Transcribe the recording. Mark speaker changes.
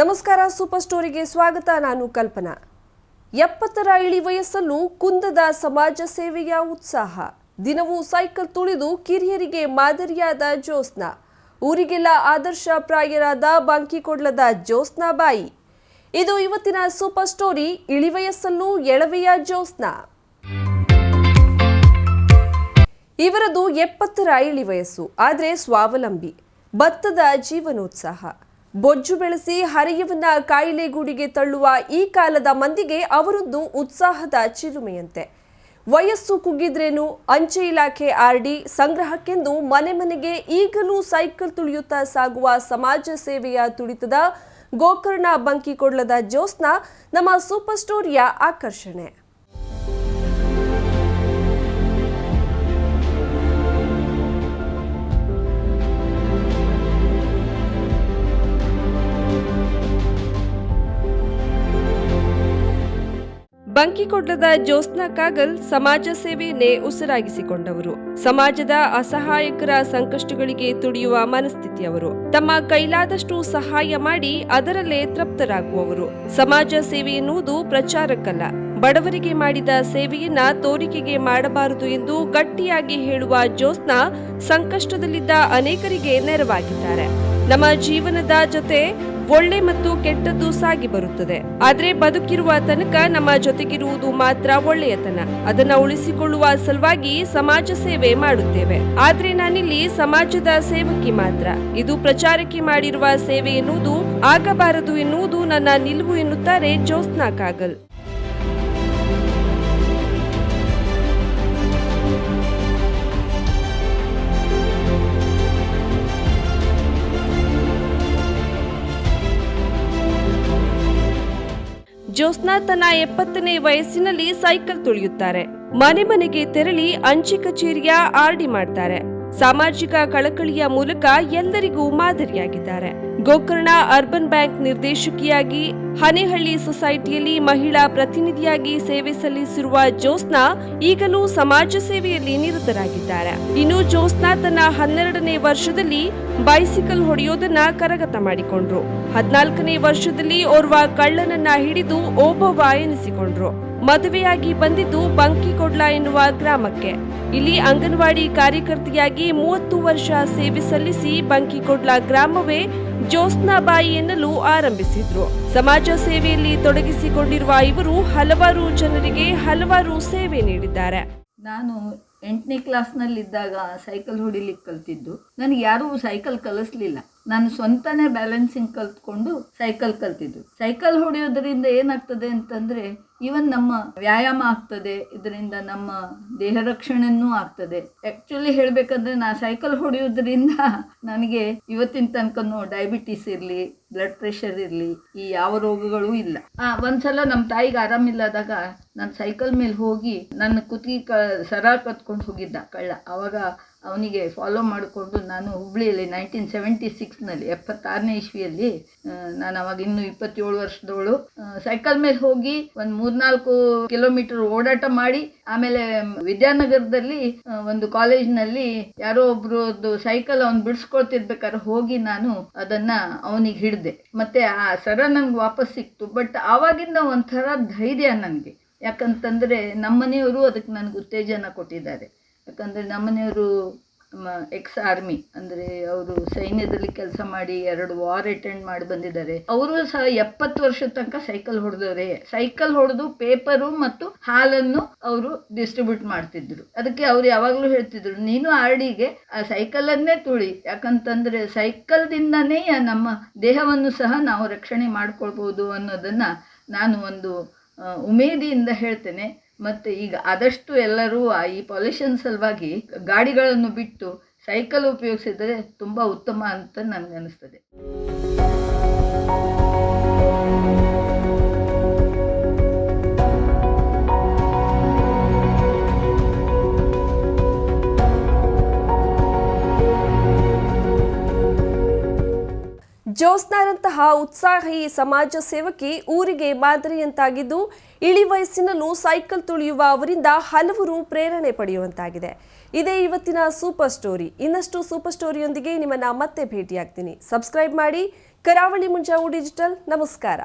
Speaker 1: ನಮಸ್ಕಾರ, ಸೂಪರ್ ಸ್ಟೋರಿಗೆ ಸ್ವಾಗತ. ನಾನು ಕಲ್ಪನಾ. ಎಪ್ಪತ್ತರ ಇಳಿ ವಯಸ್ಸಲ್ಲೂ ಕುಂದದ ಸಮಾಜ ಸೇವೆಯ ಉತ್ಸಾಹ. ದಿನವೂ ಸೈಕಲ್ ತುಳಿದು ಕಿರಿಯರಿಗೆ ಮಾದರಿಯಾದ ಜ್ಯೋತ್ಸ್ನ. ಊರಿಗೆಲ್ಲ ಆದರ್ಶ ಪ್ರಾಯರಾದ ಬಾಂಕಿಕೊಡ್ಲದ ಜ್ಯೋತ್ಸ್ನ ಬಾಯಿ. ಇದು ಇವತ್ತಿನ ಸೂಪರ್ ಸ್ಟೋರಿ, ಇಳಿ ವಯಸ್ಸಲ್ಲೂ ಎಳವೆಯ ಜ್ಯೋತ್ಸ್ನ. ಇವರದು ಎಪ್ಪತ್ತರ ಇಳಿ ವಯಸ್ಸು, ಆದರೆ ಸ್ವಾವಲಂಬಿ, ಭತ್ತದ ಜೀವನೋತ್ಸಾಹ. ಬೊಜ್ಜು ಬೆಳೆಸಿ ಹರಿಯುವನ ಕಾಯಿಲೆಗೂಡಿಗೆ ತಳ್ಳುವ ಈ ಕಾಲದ ಮಂದಿಗೆ ಅವರೊಂದು ಉತ್ಸಾಹದ ಚಿಲುಮೆಯಂತೆ. ವಯಸ್ಸು ಕುಗ್ಗಿದ್ರೇನು? ಅಂಚೆ ಇಲಾಖೆ ಆರ್ಡಿ ಸಂಗ್ರಹಕ್ಕೆಂದು ಮನೆ ಮನೆಗೆ ಈಗಲೂ ಸೈಕಲ್ ತುಳಿಯುತ್ತಾ ಸಾಗುವ ಸಮಾಜ ಸೇವೆಯ ತುಳಿತದ ಗೋಕರ್ಣ ಬಂಕಿಕೊಡ್ಲದ ಜೋಸ್ನ ನಮ್ಮ ಸೂಪರ್ ಸ್ಟೋರಿಯ ಆಕರ್ಷಣೆ. ಬಂಕಿಕೊಡ್ಲದ ಜ್ಯೋತ್ಸ್ನಾ ಕಾಗಲ್ ಸಮಾಜ ಸೇವೆಯನ್ನೇ ಉಸಿರಾಗಿಸಿಕೊಂಡವರು. ಸಮಾಜದ ಅಸಹಾಯಕರ ಸಂಕಷ್ಟಗಳಿಗೆ ತುಡಿಯುವ ಮನಸ್ಥಿತಿಯವರು ತಮ್ಮ ಕೈಲಾದಷ್ಟು ಸಹಾಯ ಮಾಡಿ ಅದರಲ್ಲೇ ತೃಪ್ತರಾಗುವವರು. ಸಮಾಜ ಸೇವೆ ಎನ್ನುವುದು ಪ್ರಚಾರಕ್ಕಲ್ಲ. ಬಡವರಿಗೆ ಮಾಡಿದ ಸೇವೆಯನ್ನ ತೋರಿಕೆಗೆ ಮಾಡಬಾರದು ಎಂದು ಗಟ್ಟಿಯಾಗಿ ಹೇಳುವ ಜ್ಯೋತ್ಸ್ನಾ ಸಂಕಷ್ಟದಲ್ಲಿದ್ದ ಅನೇಕರಿಗೆ ನೆರವಾಗಿದ್ದಾರೆ. ನಮ್ಮ ಜೀವನದ ಜೊತೆ ಒಳ್ಳೆ ಮತ್ತು ಕೆಟ್ಟದ್ದು ಸಾಗಿ ಬರುತ್ತದೆ. ಆದ್ರೆ ಬದುಕಿರುವ ತನಕ ನಮ್ಮ ಜೊತೆಗಿರುವುದು ಮಾತ್ರ ಒಳ್ಳೆಯತನ. ಅದನ್ನ ಉಳಿಸಿಕೊಳ್ಳುವ ಸಲುವಾಗಿ ಸಮಾಜ ಸೇವೆ ಮಾಡುತ್ತೇವೆ. ಆದ್ರೆ ನಾನಿಲ್ಲಿ ಸಮಾಜದ ಸೇವಕಿ ಮಾತ್ರ. ಇದು ಪ್ರಚಾರಕ್ಕೆ ಮಾಡಿರುವ ಸೇವೆ ಎನ್ನುವುದು, ಆಗಬಾರದು ಎನ್ನುವುದು ನನ್ನ ನಿಲುವು ಎನ್ನುತ್ತಾರೆ ಜ್ಯೋತ್ನಾ ಕಾಗಲ್. ಜ್ಯೋತ್ಸ್ನಾ ತನ್ನ ಎಪ್ಪತ್ತನೇ ವಯಸ್ಸಿನಲ್ಲಿ ಸೈಕಲ್ ತುಳಿಯುತ್ತಾರೆ. ಮನೆ ಮನೆಗೆ ತೆರಳಿ ಅಂಚೆ ಕಚೇರಿಯ ಆರ್ಡಿ ಮಾಡ್ತಾರೆ. ಸಾಮಾಜಿಕ ಕಳಕಳಿಯ ಮೂಲಕ ಎಲ್ಲರಿಗೂ ಮಾದರಿಯಾಗಿದ್ದಾರೆ. ಗೋಕರ್ಣ ಅರ್ಬನ್ ಬ್ಯಾಂಕ್ ನಿರ್ದೇಶಕಿಯಾಗಿ ಹನೇಹಳ್ಳಿ ಸೊಸೈಟಿಯಲ್ಲಿ ಮಹಿಳಾ ಪ್ರತಿನಿಧಿಯಾಗಿ ಸೇವೆ ಸಲ್ಲಿಸಿರುವ ಜೋಸ್ನಾ ಈಗಲೂ ಸಮಾಜ ಸೇವೆಯಲ್ಲಿ ನಿರತರಾಗಿದ್ದಾರೆ. ಇನ್ನು ಜೋಸ್ನಾ ತನ್ನ ಹನ್ನೆರಡನೇ ವರ್ಷದಲ್ಲಿ ಬೈಸಿಕಲ್ ಹೊಡೆಯೋದನ್ನ ಕರಗತ ಮಾಡಿಕೊಂಡ್ರು. ಹದಿನಾಲ್ಕನೇ ವರ್ಷದಲ್ಲಿ ಓರ್ವ ಕಳ್ಳನನ್ನ ಹಿಡಿದು ಓಬವ್ವ ಎನಿಸಿಕೊಂಡ್ರು. ಮದುವೆಯಾಗಿ ಬಂದಿದ್ದು ಬಂಕಿಕೊಡ್ಲ ಎನ್ನುವ ಗ್ರಾಮಕ್ಕೆ. ಇಲ್ಲಿ ಅಂಗನವಾಡಿ ಕಾರ್ಯಕರ್ತೆಯಾಗಿ ಮೂವತ್ತು ವರ್ಷ ಸೇವೆ ಸಲ್ಲಿಸಿ ಬಂಕಿಕೊಡ್ಲ ಗ್ರಾಮವೇ ಜ್ಯೋತ್ನಾಬಾಯಿ ಎನ್ನಲು ಆರಂಭಿಸಿದ್ರು. ಸಮಾಜ ಸೇವೆಯಲ್ಲಿ ತೊಡಗಿಸಿಕೊಂಡಿರುವ ಇವರು ಹಲವಾರು ಜನರಿಗೆ ಹಲವಾರು ಸೇವೆ ನೀಡಿದ್ದಾರೆ.
Speaker 2: ನಾನು ಎಂಟನೇ ಕ್ಲಾಸ್ನಲ್ಲಿದ್ದಾಗ ಸೈಕಲ್ ಹೊಡಿಲಿಕ್ಕೆ ಕಲ್ತಿದ್ದು. ನನಗೆ ಯಾರೂ ಸೈಕಲ್ ಕಲಿಸ್ಲಿಲ್ಲ. ನಾನು ಸ್ವಂತನೇ ಬ್ಯಾಲೆನ್ಸಿಂಗ್ ಕಲ್ತ್ಕೊಂಡು ಸೈಕಲ್ ಕಲ್ತಿದ್ದು. ಸೈಕಲ್ ಹೊಡೆಯೋದ್ರಿಂದ ಏನಾಗ್ತದೆ ಅಂತಂದರೆ ಈವನ್ ನಮ್ಮ ವ್ಯಾಯಾಮ ಆಗ್ತದೆ, ಇದರಿಂದ ನಮ್ಮ ದೇಹ ರಕ್ಷಣೆನೂ ಆಗ್ತದೆ. ಆ್ಯಕ್ಚುಲಿ ಹೇಳಬೇಕಂದ್ರೆ ನಾ ಸೈಕಲ್ ಹೊಡೆಯೋದ್ರಿಂದ ನನಗೆ ಇವತ್ತಿನ ತನಕನೂ ಡಯಾಬಿಟಿಸ್ ಇರಲಿ ಬ್ಲಡ್ ಪ್ರೆಷರ್ ಇರಲಿ, ಈ ಯಾವ ರೋಗಗಳೂ ಇಲ್ಲ. ಒಂದ್ಸಲ ನಮ್ಮ ತಾಯಿಗೆ ಆರಾಮಿಲ್ಲದಾಗ ನಾನು ಸೈಕಲ್ ಮೇಲೆ ಹೋಗಿ ನನ್ನ ಕುತ್ತಿಗೆ ಕ, ಸರ ಕತ್ಕೊಂಡು ಹೋಗಿದ್ದ ಕಳ್ಳ. ಆವಾಗ ಅವನಿಗೆ ಫಾಲೋ ಮಾಡಿಕೊಂಡು ನಾನು ಹುಬ್ಳಿಯಲ್ಲಿ ನೈನ್ಟೀನ್ ಸೆವೆಂಟಿ ಸಿಕ್ಸ್ನಲ್ಲಿ ಎಪ್ಪತ್ತಾರನೇ ಇಸ್ವಿಯಲ್ಲಿ ನಾನು ಅವಾಗ ಇನ್ನೂ ಇಪ್ಪತ್ತೇಳು ವರ್ಷದವಳು. ಸೈಕಲ್ ಮೇಲೆ ಹೋಗಿ ಒಂದು ಮೂರ್ನಾಲ್ಕು ಕಿಲೋಮೀಟರ್ ಓಡಾಟ ಮಾಡಿ, ಆಮೇಲೆ ವಿದ್ಯಾನಗರದಲ್ಲಿ ಒಂದು ಕಾಲೇಜ್ನಲ್ಲಿ ಯಾರೋ ಒಬ್ರದ್ದು ಸೈಕಲ್ ಅವ್ನು ಬಿಡಿಸ್ಕೊಳ್ತಿರ್ಬೇಕಾದ್ರೆ ಹೋಗಿ ನಾನು ಅದನ್ನ ಅವನಿಗೆ ಹಿಡಿದೆ. ಮತ್ತೆ ಆ ಸರ ನಂಗೆ ವಾಪಸ್ ಸಿಕ್ತು ಬಟ್ ಆವಾಗಿಂದ ಒಂಥರ ಧೈರ್ಯ ನನಗೆ ಯಾಕಂತಂದರೆ ನಮ್ಮನೆಯವರು ಅದಕ್ಕೆ ನನಗೆ ಉತ್ತೇಜನ ಕೊಟ್ಟಿದ್ದಾರೆ. ಯಾಕಂದರೆ ನಮ್ಮನೆಯವರು ಎಕ್ಸ್ ಆರ್ಮಿ ಅಂದರೆ ಅವರು ಸೈನ್ಯದಲ್ಲಿ ಕೆಲಸ ಮಾಡಿ ಎರಡು ವಾರ್ ಅಟೆಂಡ್ ಮಾಡಿ ಬಂದಿದ್ದಾರೆ. ಅವರು ಸಹ ಎಪ್ಪತ್ತು ವರ್ಷದ ತನಕ ಸೈಕಲ್ ಹೊಡೆದವರೇ. ಸೈಕಲ್ ಹೊಡೆದು ಪೇಪರು ಮತ್ತು ಹಾಲನ್ನು ಅವರು ಡಿಸ್ಟ್ರಿಬ್ಯೂಟ್ ಮಾಡ್ತಿದ್ರು. ಅದಕ್ಕೆ ಅವ್ರು ಯಾವಾಗಲೂ ಹೇಳ್ತಿದ್ರು, ನೀನು ಆರ್ಡಿಗೆ ಆ ಸೈಕಲನ್ನೇ ತುಳಿ. ಯಾಕಂತಂದರೆ ಸೈಕಲ್ದಿಂದನೇ ನಮ್ಮ ದೇಹವನ್ನು ಸಹ ನಾವು ರಕ್ಷಣೆ ಮಾಡ್ಕೊಳ್ಬೋದು ಅನ್ನೋದನ್ನ ನಾನು ಒಂದು ಉಮೇದಿಯಿಂದ ಹೇಳ್ತೇನೆ. ಮತ್ತು ಈಗ ಆದಷ್ಟು ಎಲ್ಲರೂ ಈ ಪಾಲ್ಯೂಷನ್ ಸಲುವಾಗಿ ಗಾಡಿಗಳನ್ನು ಬಿಟ್ಟು ಸೈಕಲ್ ಉಪಯೋಗಿಸಿದರೆ ತುಂಬ ಉತ್ತಮ ಅಂತ ನನಗನ್ನಿಸ್ತದೆ
Speaker 1: ಜ್ಯೋತ್ಸ್ನಾರಂತಹ ಉತ್ಸಾಹಿ ಸಮಾಜ ಸೇವಕಿ ಊರಿಗೆ ಮಾದರಿಯಂತಾಗಿದ್ದು, ಇಳಿ ವಯಸ್ಸಿನಲ್ಲೂ ಸೈಕಲ್ ತುಳಿಯುವ ಅವರಿಂದ ಹಲವರು ಪ್ರೇರಣೆ ಪಡೆಯುವಂತಾಗಿದೆ. ಇದೇ ಇವತ್ತಿನ ಸೂಪರ್ ಸ್ಟೋರಿ. ಇನ್ನಷ್ಟು ಸೂಪರ್ ಸ್ಟೋರಿಯೊಂದಿಗೆ ನಿಮ್ಮನ್ನ ಮತ್ತೆ ಭೇಟಿಯಾಗ್ತೀನಿ. ಸಬ್ಸ್ಕ್ರೈಬ್ ಮಾಡಿ. ಕರಾವಳಿ ಮುಂಜಾವು ಡಿಜಿಟಲ್. ನಮಸ್ಕಾರ.